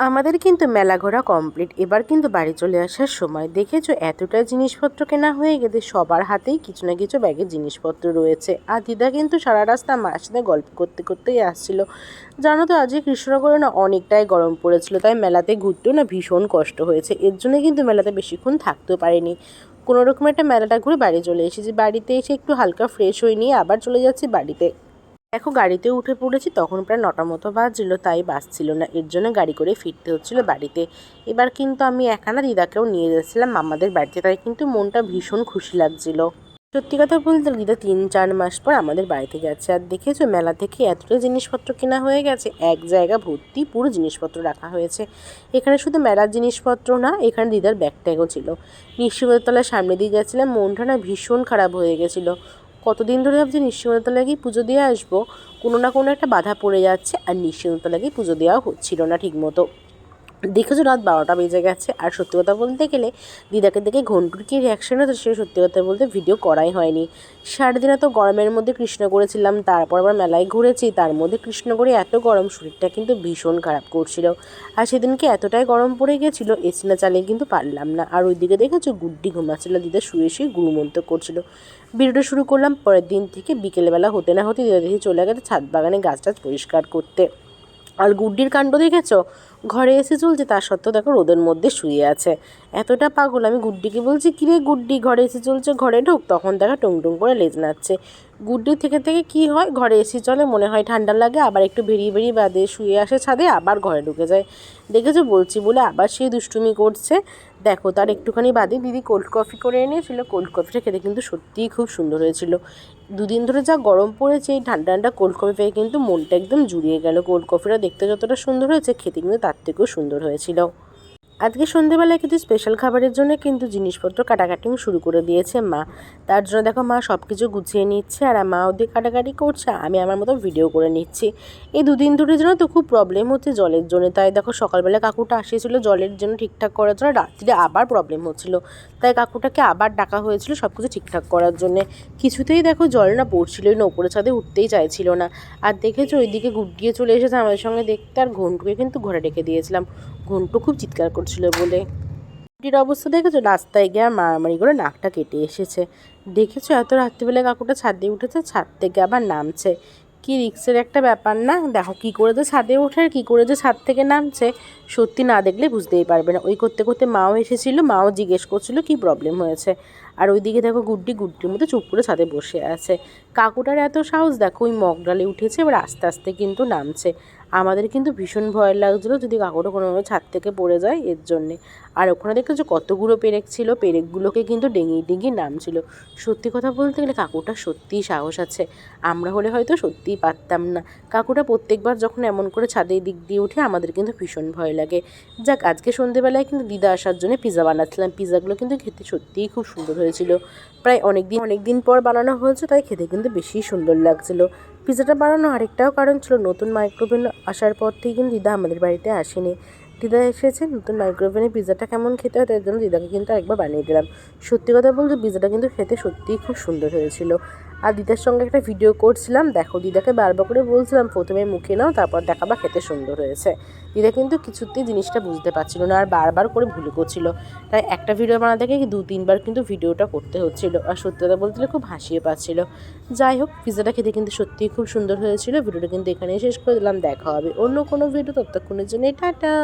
আমাদের কিন্তু মেলা ঘোরা কমপ্লিট এবার কিন্তু বাড়ি চলে আসার সময়। দেখেছ এতটা জিনিসপত্র কেনা হয়ে গেছে, সবার হাতেই কিছু না কিছু ব্যাগে জিনিসপত্র রয়েছে। আর দিদা কিন্তু সারা রাস্তা মার সাথে গল্প করতে করতেই আসছিল। জানো তো, আজকে কৃষ্ণনগরে না অনেকটাই গরম পড়েছিল, তাই মেলাতে ঘুরতেও না ভীষণ কষ্ট হয়েছে। এর জন্য কিন্তু মেলাতে বেশিক্ষণ থাকতেও পারেনি। কোনো রকম একটা মেলাটা ঘুরে বাড়ি চলে এসেছি। বাড়িতে এসে একটু হালকা ফ্রেশ হয়ে নিয়ে আবার চলে যাচ্ছি বাড়িতে। দেখো গাড়িতে উঠে পড়েছি, তখন প্রায় নটা মতো বাজছিল তাই বাসছিল না। এর জন্য গাড়ি করে ফিরতে হচ্ছিল বাড়িতে। এবার কিন্তু আমি একানা দিদাকেও নিয়ে যাচ্ছিলাম আমাদের বাড়িতে, তাই কিন্তু মনটা ভীষণ খুশি লাগছিল। সত্যি কথা বলতে দিদা তিন, চার মাস পর আমাদের বাড়িতে গেছে। আর দেখেছ, মেলা থেকে এতটা জিনিসপত্র কেনা হয়ে গেছে, এক জায়গা ভর্তি পুরো জিনিসপত্র রাখা হয়েছে। এখানে শুধু মেলার জিনিসপত্র না, এখানে দিদার ব্যাগ ট্যাগও ছিল। নিশ্চিমতলার সামনে দিয়ে যাচ্ছিলাম মনটা না ভীষণ খারাপ হয়ে গেছিল। কতদিন ধরে ভাবছি নিশ্চিমতলা গিয়ে পুজো দিয়ে আসব? কোনো না কোনো একটা বাধা পড়ে যাচ্ছে আর নিশ্চিমতলা গিয়ে পুজো দেওয়া হচ্ছিল না ঠিকমতো। দেখেছ রাত বারোটা বেজে গেছে। আর সত্যি কথা বলতে গেলে, দিদাকে দেখে ঘন্টুর কী রিয়াকশন হতো সে সত্যি কথা বলতে ভিডিও করাই হয়নি। সারাদিন এত গরমের মধ্যে কৃষ্ণ করেছিলাম, তারপর আবার মেলায় ঘুরেছি, তার মধ্যে কৃষ্ণ করে এত গরম, শরীরটা কিন্তু ভীষণ খারাপ করছিল। আর সেদিনকে এতটাই গরম পড়ে গেছিল এসি না চালিয়ে কিন্তু পারলাম না। আর ওইদিকে দেখেছ গুড্ডি ঘুমাচ্ছিল, দিদা শুয়ে শুয়ে গুরুমন্ত করছিল। ভিডিওটা শুরু করলাম, পরের দিন থেকে বিকেলবেলা হতে না হতে দিদা দেখি চলে গেছে ছাদ বাগানে গাছ টাছ পরিষ্কার করতে। আর গুড্ডির কাণ্ড দেখেছ? ঘরে এসে চলছে তার সত্ত্বেও দেখো রোদের মধ্যে শুয়ে আছে। এতটা পাগল, আমি গুড্ডিকে বলছি, কিরে গুড্ডি, ঘরে এসে চলছে, ঘরে ঢোক। তখন দেখা টুং টুং করে লেজ নাচ্ছে গুড্ডি থেকে থেকে কি হয়, ঘরে এসি চলে, মনে হয় ঠান্ডা লাগে, আবার একটু বেরিয়ে বেরিয়ে বাদে শুয়ে আসে ছাদে, আবার ঘরে ঢুকে যায়। দেখেছ, বলছি বলে আবার সে দুষ্টুমি করছে। দেখো, তার একটুখানি বাদে দিদি কোল্ড কফি করে এনেছিল। কোল্ড কফিটা খেতে কিন্তু সত্যিই খুব সুন্দর হয়েছিল। দুদিন ধরে যা গরম পড়েছে, এই ঠান্ডা ঠান্ডা কোল্ড কফি পেয়ে কিন্তু মনটা একদম জুড়িয়ে গেল। কোল্ড কফিটা দেখতে যতটা সুন্দর হয়েছে, খেতে কিন্তু তার থেকেও সুন্দর হয়েছিল। আজকে সন্ধেবেলায় কিন্তু স্পেশাল খাবারের জন্য কিন্তু জিনিসপত্র কাটাকাটিং শুরু করে দিয়েছে মা। তার জন্য দেখো মা সব কিছু গুছিয়ে নিচ্ছে আর মা ওদের কাটাকাটি করছে, আমি আমার মতো ভিডিও করে নিচ্ছি। এই দুদিন ধরে জন্য তো খুব প্রবলেম হচ্ছে জলের জন্য। তাই দেখো সকালবেলা কাকুটা আসিয়েছিল জলের জন্য ঠিকঠাক করার জন্য, রাত্রিরে আবার প্রবলেম হচ্ছিল। তাই কাকুটাকে আবার ডাকা হয়েছিল সব কিছু ঠিকঠাক করার জন্যে। কিছুতেই দেখো জল না পড়ছিলই না ওপরে ছাদে উঠতেই চাইছিল না। আর দেখেছ ওইদিকে গুটিয়ে চলে এসেছে আমাদের সঙ্গে দেখতে, আর ঘন্টুকে কিন্তু ঘরে ডেকে দিয়েছিলাম। ঘন্টু খুব চিৎকার করছিল বলে। গুটির অবস্থা দেখেছ? রাস্তায় গিয়ে মারামারি করে নাকটা কেটে এসেছে। দেখেছ? এত রাত্রিবেলা কাকুটা ছাদে উঠেছে, ছাদ থেকে আবার নামছে। কি রিক্সের একটা ব্যাপার না? দেখো কি করে যে ছাদে ওঠে আর কী করে যে ছাদ থেকে নামছে, সত্যি না দেখলে বুঝতেই পারবে না। ওই করতে করতে মাও এসেছিল, মাও জিজ্ঞেস করছিল কী প্রবলেম হয়েছে। আর ওইদিকে দেখো গুড্ডি গুড্ডির মতো চুপ করে ছাদে বসে আছে। কাকুটার এত সাহস, দেখো ওই মগডালে উঠেছে, এবার আস্তে আস্তে কিন্তু নামছে। আমাদের কিন্তু ভীষণ ভয় লাগছিল যদি কাকুটা কোনোভাবে ছাদ থেকে পড়ে যায় এর জন্যে। আর ওখানে দেখেছ কতগুলো পেরেক ছিল, পেরেকগুলোকে কিন্তু ডেঙিয়ে ডেঙিয়ে নামছিল। সত্যি কথা বলতে গেলে কাকুটা সত্যিই সাহস আছে। আমরা হলে হয়তো সত্যিই পারতাম না। কাকুটা প্রত্যেকবার যখন এমন করে ছাদের দিক দিয়ে উঠে আমাদের কিন্তু ভীষণ ভয় লাগে। যাক, আজকে সন্ধেবেলায় কিন্তু দিদা আসার জন্য পিৎজা বানাচ্ছিলাম। পিৎজাগুলো কিন্তু খেতে সত্যিই খুব সুন্দর হয়েছিল। প্রায় অনেক দিন অনেক দিন পর বানানো হয়েছে, তাই খেতে কিন্তু বেশি সুন্দর লাগছিল। পিৎজাটা বানানো আরেকটাও কারণ ছিল নতুন মাইক্রোওভেন আসার পর থেকে কিন্তু দিদা আমাদের বাড়িতে আসেনি। দিদা এসেছে, নতুন মাইক্রোওভেনে পিজাটা কেমন খেতে হয় তার জন্য দিদাকে কিন্তু একবার বানিয়ে দিলাম। সত্যি কথা বলতে পিজাটা কিন্তু খেতে সত্যিই খুব সুন্দর হয়েছিল। আর দিদার সঙ্গে একটা ভিডিও করছিলাম। দেখো, দিদাকে বারবার করে বলছিলাম, প্রথমে মুখে নাও, তারপর দেখাবা খেতে সুন্দর হয়েছে। দিদা কিন্তু কিছুতেই জিনিসটা বুঝতে পারছিল না, আর বারবার করে ভুলে করছিল। তাই একটা ভিডিও বানাতে গিয়ে দু, তিনবার কিন্তু ভিডিওটা করতে হচ্ছিল, আর সত্যি কথা বলতে খুব হাসিয়ে পাচ্ছিল। যাই হোক পিৎজাটা খেতে কিন্তু সত্যিই খুব সুন্দর হয়েছিল। ভিডিওটা কিন্তু এখানেই শেষ করে দিলাম দেখা হবে অন্য কোনো ভিডিও ততক্ষণের জন্য। টাটা!